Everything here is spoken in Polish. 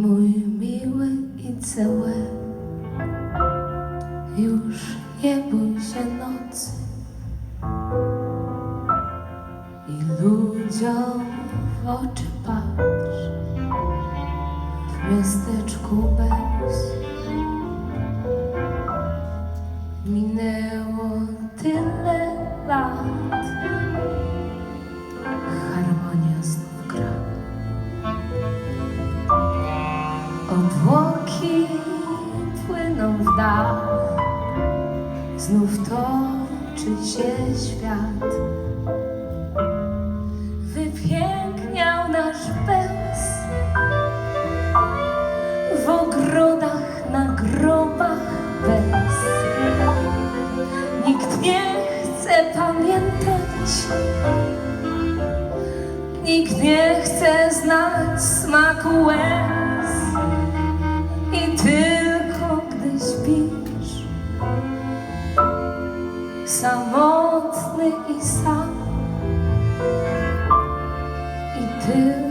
Mój miły i ceły, już nie bój się nocy. I ludziom w oczy patrz. W miasteczku bez. Obłoki płyną w dal, znów toczy się świat. Wypiękniał nasz bez w ogrodach, na grobach bez. Nikt nie chce pamiętać, nikt nie chce znać smaku łez. śpisz. Samotny i sam. I ty.